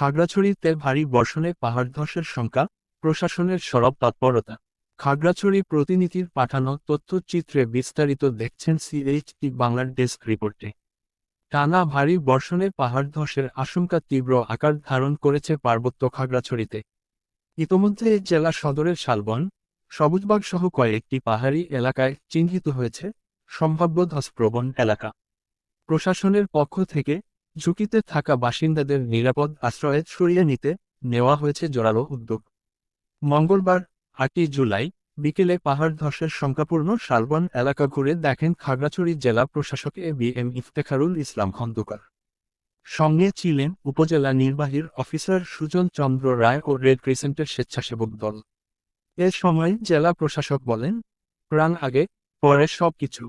খাগড়াছড়িতে ভারী বর্ষণে পাহাড় ধসের শঙ্কা প্রশাসনের সরব তৎপরতা। খাগড়াছড়ি প্রতিনিধির পাঠানো তথ্যচিত্রে বিস্তারিত দেখছেন সিএইচটি বাংলার ডেস্ক রিপোর্টে। টানা ভারী বর্ষণে পাহাড় ধসের আশঙ্কা তীব্র আকার ধারণ করেছে পার্বত্য খাগড়াছড়িতে। ইতোমধ্যে জেলা সদরের শালবন, সবুজবাগ সহ কয়েকটি পাহাড়ি এলাকায় চিহ্নিত হয়েছে সম্ভাব্য ধসপ্রবণ এলাকা। প্রশাসনের পক্ষ থেকে ঝুঁকিতে থাকা বাসিন্দাদের নিরাপদ আশ্রয়ে সরিয়ে নিতে নেওয়া হয়েছে জোরালো উদ্যোগ। মঙ্গলবার, আটই জুলাই, বিকেলে পাহাড় ধসের শঙ্কাপূর্ণ শালবন এলাকা ঘুরে দেখেন খাগড়াছড়ি জেলা প্রশাসক A B M Iftekharul Islam Khandakar. সঙ্গে ছিলেন উপজেলা নির্বাহীর অফিসার সুজন চন্দ্র রায় ও রেড ক্রিসেন্টের স্বেচ্ছাসেবক দল। এ সময় জেলা প্রশাসক বলেন, প্রাণ আগে, পরে সবকিছু।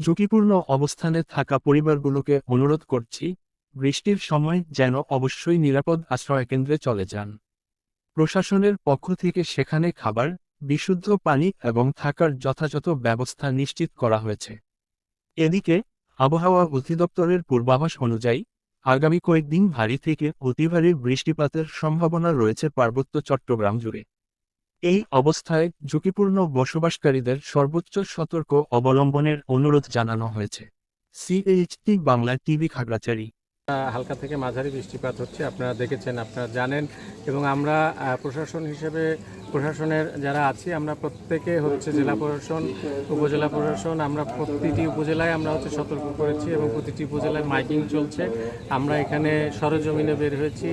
ঝুঁকিপূর্ণ অবস্থানে থাকা পরিবারগুলোকে অনুরোধ করছি, বৃষ্টির সময় যেন অবশ্যই নিরাপদ আশ্রয়কেন্দ্রে চলে যান। প্রশাসনের পক্ষ থেকে সেখানে খাবার, বিশুদ্ধ পানি এবং থাকার যথাযথ ব্যবস্থা নিশ্চিত করা হয়েছে। এদিকে, আবহাওয়া অধিদপ্তরের পূর্বাভাস অনুযায়ী, আগামী কয়েকদিন ভারী থেকে অতি ভারী বৃষ্টিপাতের সম্ভাবনা রয়েছে পার্বত্য চট্টগ্রাম জুড়ে। এই অবস্থায় ঝুঁকিপূর্ণ বসবাসকারীদের সর্বোচ্চ সতর্ক অবলম্বনের অনুরোধ জানানো হয়েছে। সিএইচটি বাংলা টিভি খাগড়াচারি হালকা থেকে মাঝারি বৃষ্টিপাত হচ্ছে, আপনারা দেখেছেন, আপনারা জানেন। এবং আমরা প্রশাসন হিসেবে প্রশাসনের যারা আছি, আমরা প্রত্যেকে হচ্ছে জেলা প্রশাসন, উপজেলা প্রশাসন, আমরা প্রতিটি উপজেলায় আমরা হচ্ছে সতর্ক করেছি এবং প্রতিটি উপজেলায় মাইকিং চলছে। আমরা এখানে সরজমিনে বের হয়েছি।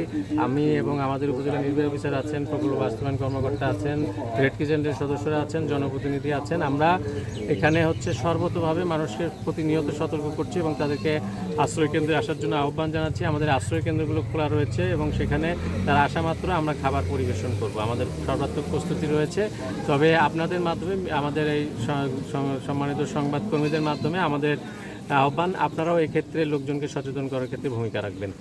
আমি এবং আমাদের উপজেলা নির্বাহী অফিসার আছেন, প্রকল্প বাস্তবায়ন কর্মকর্তা আছেন, রেড কিচেন্টের সদস্যরা আছেন, জনপ্রতিনিধি আছেন। আমরা এখানে হচ্ছে সর্বতভাবে মানুষকে প্রতিনিয়ত সতর্ক করছি এবং তাদেরকে আশ্রয় কেন্দ্রে আসার জন্য আহ্বান জানাচ্ছি। আমাদের আশ্রয় কেন্দ্রগুলো খোলা রয়েছে এবং সেখানে তারা আসা মাত্র আমরা খাবার পরিবেশন করব। আমাদের সর্বাত্মক প্রস্তুতি রয়েছে। তবে আপনাদের মাধ্যমে, আমাদের এই সম্মানিত সংবাদকর্মীদের মাধ্যমে আমাদের আহ্বান, আপনারাও এক্ষেত্রে লোকজনকে সচেতন করার ক্ষেত্রে ভূমিকা রাখবেন।